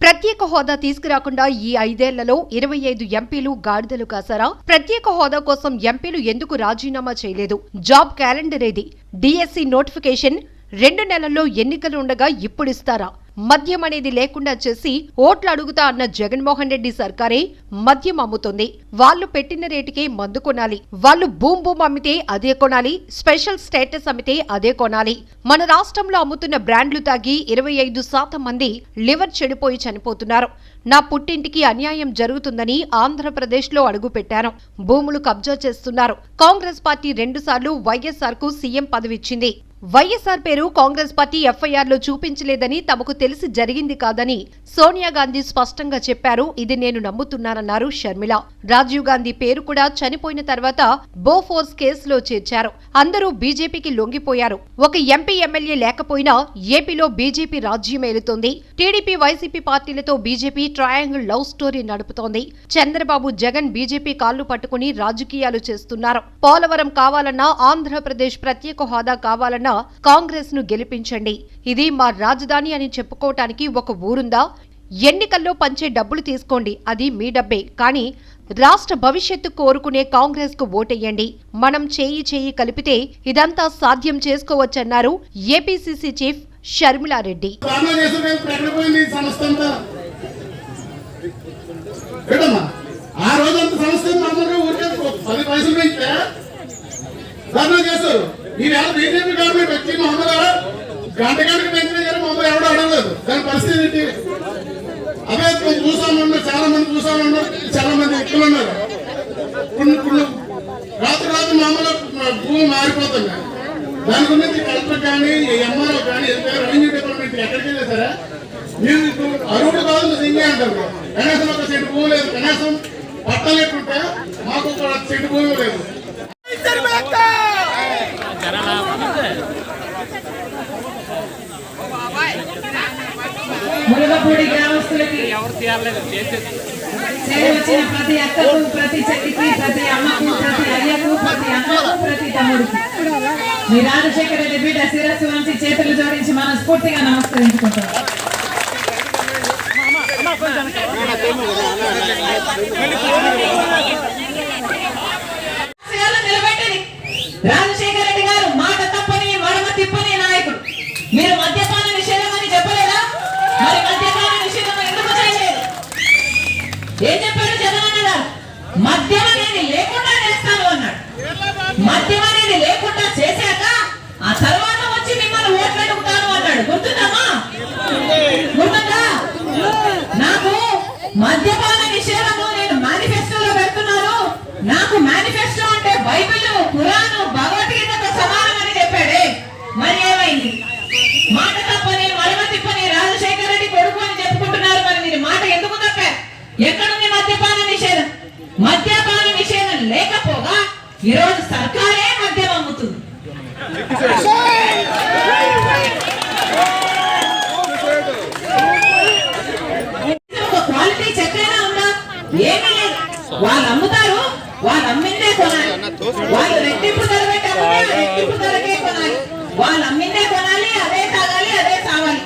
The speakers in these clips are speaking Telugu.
ప్రత్యేక హోదా తీసుకురాకుండా ఈ ఐదేళ్ళలో ఇరవై ఐదు ఎంపీలు గాడిదలు కాసారా? ప్రత్యేక హోదా కోసం ఎంపీలు ఎందుకు రాజీనామా చేయలేదు? జాబ్ క్యాలెండర్ ఏది డిఎస్సి నోటిఫికేషన్ రెండు నెలల్లో ఎన్నికలు ఉండగా ఇప్పుడిస్తారా మద్యం అనేది లేకుండా చేసి ఓట్లు అడుగుతా అన్న జగన్మోహన్ రెడ్డి సర్కారే మద్యం అమ్ముతుంది. వాళ్ళు పెట్టిన రేటుకే మందు కొనాలి. వాళ్ళు బూమ్ బూమ్ అమ్మితే అదే కొనాలి. స్పెషల్ స్టేటస్ అమ్మితే అదే కొనాలి. మన రాష్ట్రంలో అమ్ముతున్న బ్రాండ్లు తాగి ఇరవై ఐదు శాతం మంది లివర్ చెడిపోయి చనిపోతున్నారు. నా పుట్టింటికి అన్యాయం జరుగుతుందని ఆంధ్రప్రదేశ్లో అడుగుపెట్టాను భూములు కబ్జా చేస్తున్నారు. కాంగ్రెస్ పార్టీ రెండుసార్లు వైఎస్ఆర్కు సీఎం పదవిచ్చింది. వైఎస్ఆర్ పేరు కాంగ్రెస్ పార్టీ ఎఫ్ఐఆర్లో చూపించలేదని తమకు తెలిసి జరిగింది కాదని సోనియా గాంధీ స్పష్టంగా చెప్పారు. ఇది నేను నమ్ముతున్నానన్నారు షర్మిల. రాజీవ్ గాంధీ పేరు కూడా చనిపోయిన తర్వాత బోఫోర్స్ కేసులో చేర్చారు. అందరూ బీజేపీకి లొంగిపోయారు. ఒక ఎంపీ ఎమ్మెల్యే లేకపోయినా ఏపీలో బీజేపీ రాజ్యమేలుతోంది టీడీపీ వైసీపీ పార్టీలతో బీజేపీ ట్రయాంగిల్ లవ్ స్టోరీ నడుపుతోంది. చంద్రబాబు జగన్ బీజేపీ కాళ్ళు పట్టుకుని రాజకీయాలు చేస్తున్నారు. పోలవరం కావాలన్నా ఆంధ్రప్రదేశ్ ప్రత్యేక హోదా కావాలన్నా కాంగ్రెస్ను గెలిపించండి. ఇది మా రాజధాని అని చెప్పుకోవటానికి ఒక ఊరుందా? ఎన్నికల్లో పంచే డబ్బులు తీసుకోండి. అది మీ డబ్బే. కానీ రాష్ట్ర భవిష్యత్తు కోరుకునే కాంగ్రెస్కు ఓటెయ్యండి మనం చేయి చేయి కలిపితే ఇదంతా సాధ్యం చేసుకోవచ్చన్నారు ఏపీసీసీ చీఫ్ షర్మిలారెడ్డి. ఆ రోజు అంత. సంస్థ మామూలుగా ఊరికే పది పైసలు చేస్తారు. ఈవేళ బీజేపీ గవర్నమెంట్ వచ్చి మామూలుగా గంట గంటకు పెంచిన కానీ మమ్మల్ని ఎవడో అడగలేదు దాని పరిస్థితి ఏంటి? అదే మేము చూసామన్నారు చాలా మంది చూసామన్నారు చాలా మంది వ్యక్తులు ఉన్నారు. కొన్ని కొన్ని రాత్రి రాత్రి మామూలు భూమి మారిపోతుంది. దాని గురించి కలెక్టర్ కానీ ఎంఆర్ఓ కానీ రెవెన్యూ డిపార్ట్మెంట్ ఎక్కడికి వెళ్ళేసారా మీరు ఇప్పుడు అరువుడు కాదు సింగే అంటారు. కనీసం ఒక సెంటు భూమి లేదు కనీసం పట్టాలు ఎట్టుంటే మాకు ఒక సెంటు భూమి లేదు మునగపూడి గ్రామస్తులకి చేరి వచ్చిన ప్రతి అక్కకు ప్రతి చెల్లికి ప్రతి అమ్మకు ప్రతి అయ్యకు ప్రతి అన్నకు ప్రతి తమ్ముడికి మీ రాజశేఖర రెడ్డి బిడ్డ శిరస్సు వంచి చేతులు జోడించి మనస్ఫూర్తిగా నమస్కరించుకుంటాం ఆశయాలు నిలబెట్టని రాజశేఖర రెడ్డి గారు మాట తప్పని మడమ తిప్పని నాయకుడు మీరు మద్యపాన నిషేధం అని చెప్పలేదా మరి మద్యపాన నిషేధం ఎందుకు చేయలేదు ఏం చెప్పాడు జగనన్న గారు మద్యం అనేది లేకుండా చేస్తాను అన్నాడు. మద్యం అనేది లేకుండా చేశాక ఆ తర్వాత వచ్చి మిమ్మల్ని ఓట్లు అడుగుతాను అన్నాడు. గుర్తుందమ్మా గుర్తుందా? నాకు మద్యపాన నిషేధము నేను మేనిఫెస్టోలో పెడుతున్నాను నాకు మేనిఫెస్టో అంటే బైబిల్ ఖురాను భగవద్గీతతో సమానం అని చెప్పాడే మరి ఏమైంది మాట తప్పని మడమ తిప్పని రాజశేఖర రెడ్డి కొడుకు అని చెప్పుకుంటున్నారు మరి మీరు మాట ఎందుకు తప్పారు ఎక్కడుంది మద్యపాన నిషేధం మద్యపాన నిషేధం లేకపోగా ఈరోజు సర్కారే మద్యం అమ్ముతుంది. క్వాలిటీ చక్కగా ఉందా? ఏమీ లేదు. వాళ్ళు అమ్ముతారు వాళ్ళు అమ్మిందే కొనాలి. వాళ్ళు రెట్టింపు ధర పెట్టి రెట్టింపు ధరకే కొనాలి. వాళ్ళు అమ్మిందే కొనాలి అదే తాగాలి అదే తాగాలి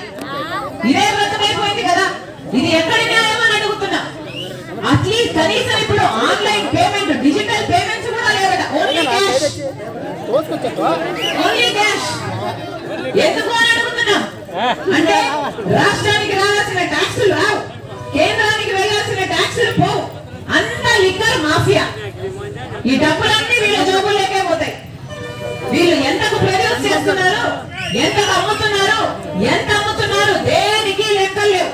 ఇదే వ్రతమైపోయింది కదా. ఇది ఎక్కడ న్యాయం అని అడుగుతున్నా. అట్లీస్ట్ కనీసం ఇప్పుడు ఆన్లైన్ పేమెంట్ అడుగుతున్నా అంటే రాష్ట్రానికి రావాల్సిన ట్యాక్సులు రావు. కేంద్రానికి వెళ్ళాల్సిన ట్యాక్సులు పోవు. అంత లిక్కర్ మాఫియా. ఈ వీళ్ళ జోబుల్లోకే పోతాయి వీళ్ళు ఎంతకు ప్రొడ్యూస్ చేస్తున్నారు ఎంతకు అమ్ముతున్నారు ఎంత అమ్ముతున్నారు దేనికి లెక్కలు లేవు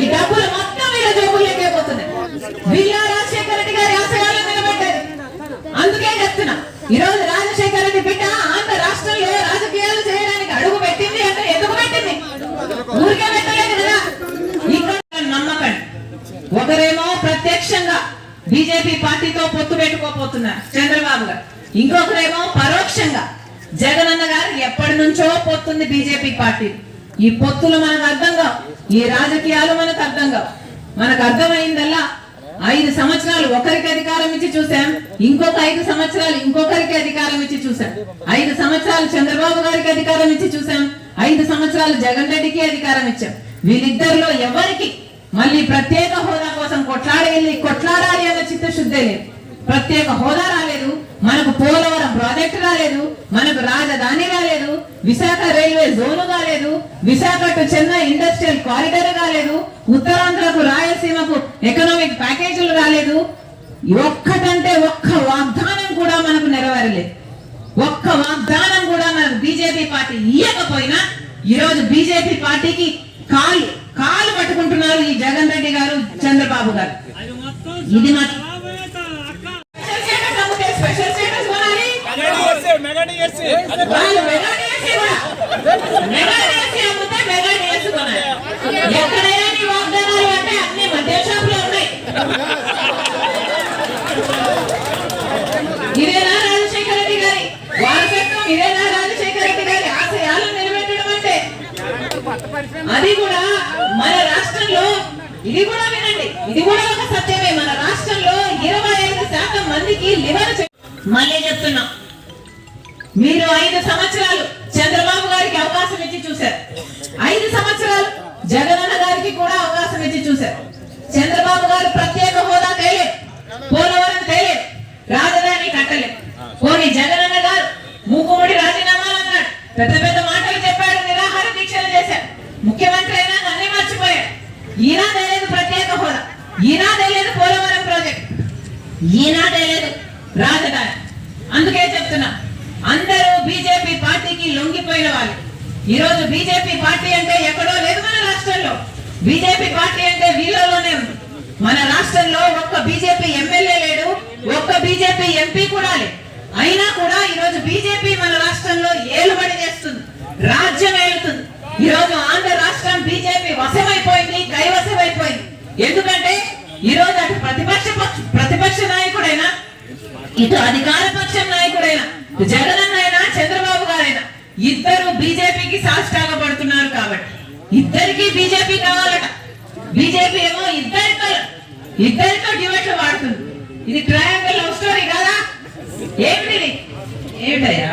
ఈ డబ్బులు మొత్తం వీళ్ళ జోబుల్లోకే పోతున్నాయి వీళ్ళ రాజశేఖర రెడ్డి గారి ఆశయాలను నిలబెట్టారు అందుకే చెప్తున్నా ఈ రోజు రాజశేఖర రెడ్డి బిడ్డ ఆంధ్ర రాష్ట్రంలో రాజకీయాలు చేయడానికి అడుగు పెట్టింది అంటే ఎందుకు పెట్టింది ఊరికే పెట్టలేదు కదా ఇక్కడ నమ్మకండి ఒకరేమో ప్రత్యక్షంగా బీజేపీ పార్టీతో పొత్తు పెట్టుకోపోతున్నారు చంద్రబాబు గారు. ఇంకొకరేమో పరోక్షంగా జగనన్న గారు ఎప్పటి నుంచో పొత్తుంది బీజేపీ పార్టీ. ఈ పొత్తులు మనకు అర్థం కావు. ఈ రాజకీయాలు మనకు అర్థం కావు. మనకు అర్థమైందల్లా ఐదు సంవత్సరాలు ఒకరికి అధికారం ఇచ్చి చూసాం ఇంకొక ఐదు సంవత్సరాలు ఇంకొకరికి అధికారం ఇచ్చి చూసాం ఐదు సంవత్సరాలు చంద్రబాబు గారికి అధికారం ఇచ్చి చూసాం ఐదు సంవత్సరాలు జగన్ రెడ్డికి అధికారం ఇచ్చాం. వీళ్ళిద్దరిలో ఎవరికి మళ్ళీ ప్రత్యేక హోదా కోసం కొట్లాడేళ్ళి కొట్లాడాలి అన్న చిత్తశుద్ధే లేదు. ప్రత్యేక హోదా రాలేదు మనకు పోలవరం ప్రాజెక్ట్ రాలేదు మనకు రాజధాని రాలేదు విశాఖ రైల్వే జోను కాలేదు Visakha to Chennai industrial corridor కాలేదు ఉత్తరాంధ్రకు రాయలసీమకు ఎకనామిక్ ప్యాకేజీలు రాలేదు. ఒక్కటంటే ఒక్క వాగ్దానం కూడా మనకు నెరవేరలేదు. ఒక్క వాగ్దానం కూడా మనకు బీజేపీ పార్టీ ఇయ్యకపోయినా ఈరోజు బీజేపీ పార్టీకి కాలు కాలు పట్టుకుంటున్నారు ఈ జగన్ రెడ్డి గారు బాబు గారు. ఇది ఇదేనా రాజశేఖర రెడ్డి గారి వారసత్వం ఇదేనా రాజశేఖర రెడ్డి గారి ఆశయాలు నిలబెట్టడం అంటే అది కూడా మన రాష్ట్రంలో ఇది కూడా వినండి. ఇది కూడా ఒక సత్యమే. మన రాష్ట్రంలో ఇరవై ఐదు శాతం మందికి లివర్ మళ్ళీ చెప్తున్నా. మీరు ఐదు సంవత్సరాలు చంద్రబాబు గారికి అవకాశం ఇచ్చి చూశారు. ఐదు సంవత్సరాలు జగనన్న గారికి కూడా అవకాశం ఇచ్చి చూశారు. చంద్రబాబు గారు ప్రత్యేక హోదా తేలేదు పోలవరం తేలేదు రాజధాని కట్టలేదు పోనీ జగనన్న గారు మూకుముడి రాజీనామాలు అన్నాడు. పెద్ద పెద్ద మాటలు చెప్పాడు నిరాహార దీక్షలు చేశాడు. ముఖ్యమంత్రి అయినా అన్ని మర్చిపోయాడు. ఈనాదే ఈనాడే లేదు పోలవరం ప్రాజెక్ట్. ఈనాడే లేదు రాజధాని. అందుకే చెప్తున్నా అందరూ బీజేపీ పార్టీకి లొంగిపోయిన వాళ్ళు. ఈరోజు బీజేపీ పార్టీ అంటే ఎక్కడో లేదు మన రాష్ట్రంలో. బీజేపీ పార్టీ అంటే వీళ్ళలోనే ఉంది. మన రాష్ట్రంలో ఒక్క బీజేపీ ఎమ్మెల్యే లేడు ఒక్క బీజేపీ ఎంపీ కూడా లేదు. అయినా కూడా ఈరోజు బీజేపీ మన రాష్ట్రంలో ఏలుబడి చేస్తుంది రాజ్యం ఏలుతుంది. ఈరోజు ఆంధ్ర రాష్ట్రం బీజేపీ వశమైపోయింది ఇటు అధికార పక్షం నాయకుడైన ఇటు జగనన్న అయినా చంద్రబాబు గారైనా ఇద్దరు బీజేపీకి సాష్టాగపడుతున్నారు కాబట్టి. ఇద్దరికి బీజేపీ కావాలట. బీజేపీ ఏమో ఇద్దరితో ఇద్దరితో డిబేట్లు వాడుతుంది. ఇది ట్రయాంగిల్ లవ్ స్టోరీ కదా? ఏమిటి ఏమిటయ్యా?